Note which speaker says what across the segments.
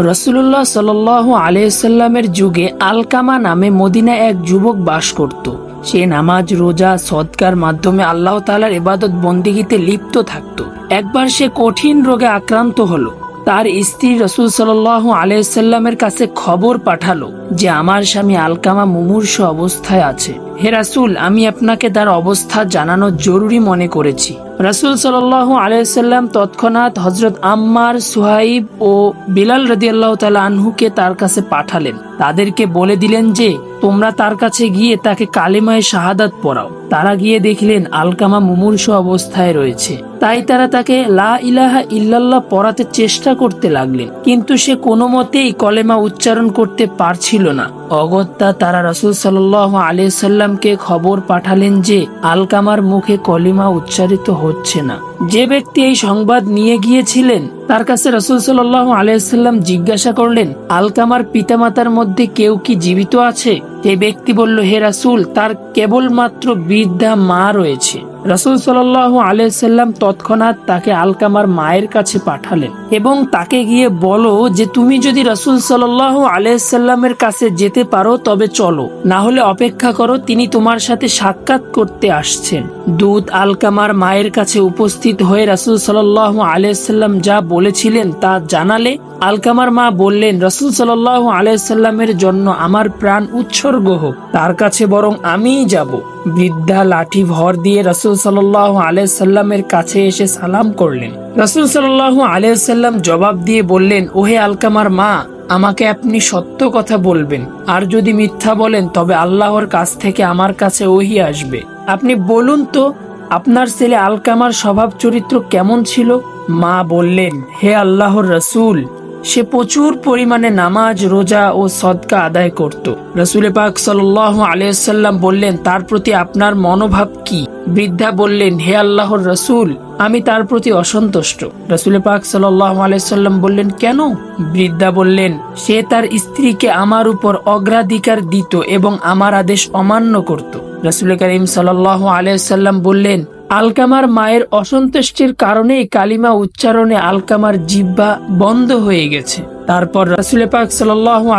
Speaker 1: রসুল্লাহ সাল আলিয়াল্লামের যুগে আলকামা নামে মদিনা এক যুবক বাস করত। সে নামাজ, রোজা, সৎকার মাধ্যমে আল্লাহ তালার এবাদত বন্দিগিতে লিপ্ত থাকত। একবার সে কঠিন রোগে আক্রান্ত হলো। তার স্ত্রী রসুল সাল আলাইসাল্লামের কাছে খবর পাঠালো যে, আমার স্বামী আলকামা মুমূর্ষ অবস্থায় আছে। হে রাসুল, আমি আপনাকে তার অবস্থা জানানো জরুরি মনে করেছি। রাসুল সাল আলাইসাল্লাম তৎক্ষণাৎ হজরত আম্মার, সুহাইব ও বিলাল রদি আল্লাহ তালা আনহুকে তার কাছে পাঠালেন। তাদেরকে বলে দিলেন যে, তোমরা তার কাছে গিয়ে তাকে কালেমায় শাহাদাত পড়াও। তারা গিয়ে দেখলেন আলকামা মুমূর্ষ অবস্থায় রয়েছে। তাই তারা তাকে লা ইলাহা ইল্লাল্লাহ পড়াতে চেষ্টা করতে লাগলেন। কিন্তু সে কোনো মতেই কলেমা উচ্চারণ করতে পারছিল না। অগত্যা তারা রসুল সাল আলিয়াল্লামকে খবর পাঠালেন যে আলকামার মুখে কলিমা উচ্চারিত হচ্ছে না। যে ব্যক্তি এই সংবাদ নিয়ে গিয়েছিলেন, তার কাছে রসুল সাল আলিয়াল্লাম জিজ্ঞাসা করলেন, আলকামার পিতামাতার মধ্যে কেউ কি জীবিত আছে? সে ব্যক্তি বলল, হে রাসুল, তার কেবলমাত্র বৃদ্ধা মা রয়েছে। রসুল সাল আলাইসাল্লাম তৎক্ষণাৎ তাকে আলকামার মায়ের কাছে পাঠালেন এবং তাকে গিয়ে বলো যে, তুমি যদি রসুল সাল আলাইসাল্লামের কাছে যেতে পারো, তবে চলো। না হলে অপেক্ষা করো, তিনি তোমার সাথে সাক্ষাৎ করতে আসছেন। দূত আলকামার মায়ের কাছে উপস্থিত হয়ে রসুল সাল আলাইসাল্লাম যা বলেছিলেন তা জানালে আলকামার মা বললেন, রসুল সাল আলাইসাল্লামের জন্য আমার প্রাণ উৎসর্গ হোক। তার কাছে বরং আমিই যাব। বৃদ্ধা লাঠি ভর দিয়ে রসুল সাল্লাহ আলাইসাল্লামের কাছে এসে সালাম করলেন। রসুল সাল্লাহ আলাইসাল্লাম জবাব দিয়ে বললেন, ওহে আলকামার মা, আমাকে আপনি সত্য কথা বলবেন। আর যদি মিথ্যা বলেন, তবে আল্লাহর কাছ থেকে আমার কাছে ওহি আসবে। আপনি বলুন তো, আপনার ছেলে আলকামার স্বভাব চরিত্র কেমন ছিল? মা বললেন, হে আল্লাহর রসুল সে প্রচুর পরিমাণে নামাজ, রোজা ও সদকা আদায় করত। রসুল পাক সাল আলিয়াল্লাম বললেন, তার প্রতি আপনার মনোভাব কি? বৃদ্ধা বললেন, হে আল্লাহর রসুল, আমি তার প্রতি অসন্তুষ্ট। রসুল পাক সাল আলাইসাল্লাম বললেন, কেন? বৃদ্ধা বললেন, সে তার স্ত্রীকে আমার উপর অগ্রাধিকার দিত এবং আমার আদেশ অমান্য করত। রসুল করিম সাল আলাইসাল্লাম বললেন আলকামার মায়ের অসন্তুষ্টির কারণেই কালিমা উচ্চারণে আলকামার জিব্বা বন্ধ হয়ে গেছে। তারপর রাসুল পাক সাল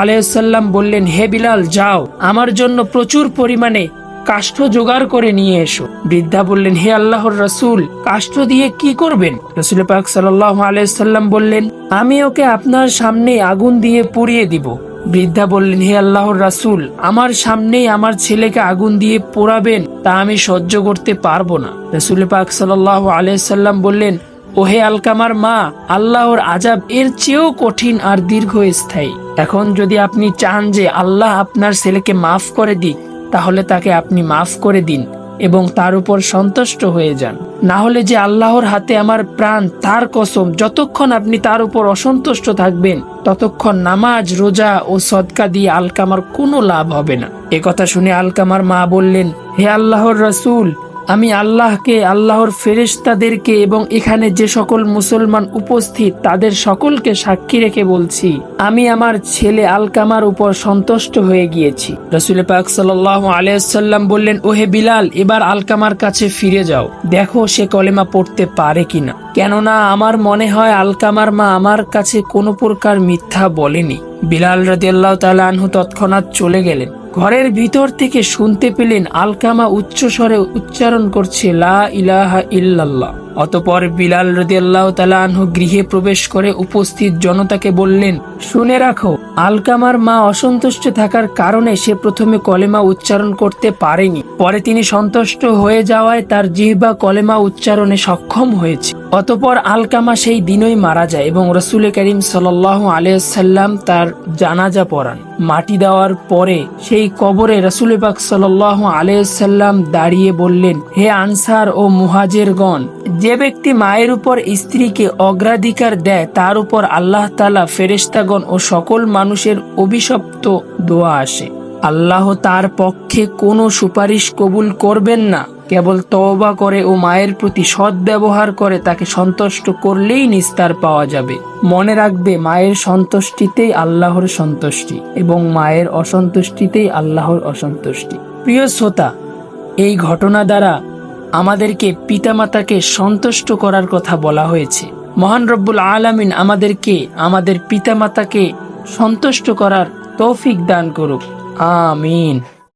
Speaker 1: আলাইসাল্লাম বললেন, হে বিলাল, যাও, আমার জন্য প্রচুর পরিমাণে কাষ্ঠ জোগাড় করে নিয়ে এসো। বৃদ্ধা বললেন, হে আল্লাহর রসুল, কাষ্ঠ দিয়ে কি করবেন? রসুল পাক সাল্লাহ আলাইসাল্লাম বললেন, আমি ওকে আপনার সামনে আগুন দিয়ে পুড়িয়ে দিব। বৃদ্ধা বললেন, হে আল্লাহর রাসুল, আমার সামনেই আমার ছেলেকে আগুন দিয়ে পোড়াবেন, তা আমি সহ্য করতে পারব না। রসুল পাক সাল্লাহ আলাইসাল্লাম বললেন, ওহে আলকামার মা, আল্লাহর আজাব এর চেয়েও কঠিন আর দীর্ঘস্থায়ী। এখন যদি আপনি চান যে আল্লাহ আপনার ছেলেকে মাফ করে দিক, তাহলে তাকে আপনি মাফ করে দিন। এবং তার উপর সন্তুষ্ট হয়ে যান। না হলে যে আল্লাহর হাতে আমার প্রাণ, তার কসম, যতক্ষণ আপনি তার উপর অসন্তুষ্ট থাকবেন, ততক্ষণ নামাজ, রোজা ও সদকা দিয়ে আলকামার কোনো লাভ হবে না। এ কথা শুনে আলকামার মা বললেন, হে আল্লাহর রসুল আমি আল্লাহকে, আল্লাহর ফেরেশতাদেরকে এবং এখানে যে সকল মুসলমান উপস্থিত তাদের সকলকে সাক্ষী রেখে বলছি, আমি আমার ছেলে আলকামার উপর সন্তুষ্ট হয়ে গিয়েছি। রসুল পাক সাল্লাহ আলিয়াল্লাম বললেন, ওহে বিলাল, এবার আলকামার কাছে ফিরে যাও। দেখো সে কলেমা পড়তে পারে কিনা। কেননা আমার মনে হয় আলকামার মা আমার কাছে কোনো প্রকার মিথ্যা বলেনি। বিলাল রাদিয়াল্লাহু তাআলা আনহু তৎক্ষণাৎ চলে গেলেন। ঘরের ভিতর থেকে শুনতে পেলেন আলকামা উচ্চস্বরে উচ্চারণ করছে লা ইলাহা ইল্লাল্লাহ। অতপর বিলাল রদিয়াল্লাহ তালানহু গৃহে প্রবেশ করে উপস্থিত জনতাকে বললেন, শুনে রাখো, আলকামার মা অসন্তুষ্ট থাকার কারণে সে প্রথমে কলেমা উচ্চারণ করতে পারেনি। পরে তিনি সন্তুষ্ট হয়ে যাওয়ায় তার জিহ্বা কলেমা উচ্চারণে সক্ষম হয়েছে। অতপর আলকামা সেই দিনই মারা যায় এবং রসুল করিম সাল আলিয়াল্লাম তার জানাজা পড়ান। মাটি দেওয়ার পরে সেই কবরে রসুল পাক সাল আলিয়াল্লাম দাঁড়িয়ে বললেন, হে আনসার ও মুহাজেরগণ যে ব্যক্তি মায়ের উপর স্ত্রীকে অগ্রাধিকার দেয়, তার উপর আল্লাহ তালা ফেরেস্তাগণ ও সকল মানুষের অভিশপ্ত দোয়া আসে। আল্লাহ তার পক্ষে কোনো সুপারিশ কবুল করবেন না। কেবল তওবা করে ও মায়ের প্রতি সৎ ব্যবহার করে তাকে সন্তুষ্ট করলেই নিস্তার পাওয়া যাবে। মনে রাখবে, মায়ের সন্তুষ্টিতেই আল্লাহর সন্তুষ্টি এবং মায়ের অসন্তুষ্টিতেই আল্লাহর অসন্তুষ্টি। প্রিয় শ্রোতা, এই ঘটনা দ্বারা আমাদেরকে পিতামাতাকে সন্তুষ্ট করার কথা বলা হয়েছে। মহান রব্বুল আলামিন আমাদেরকে, আমাদের পিতামাতাকে সন্তুষ্ট করার তৌফিক দান করুক। আমিন।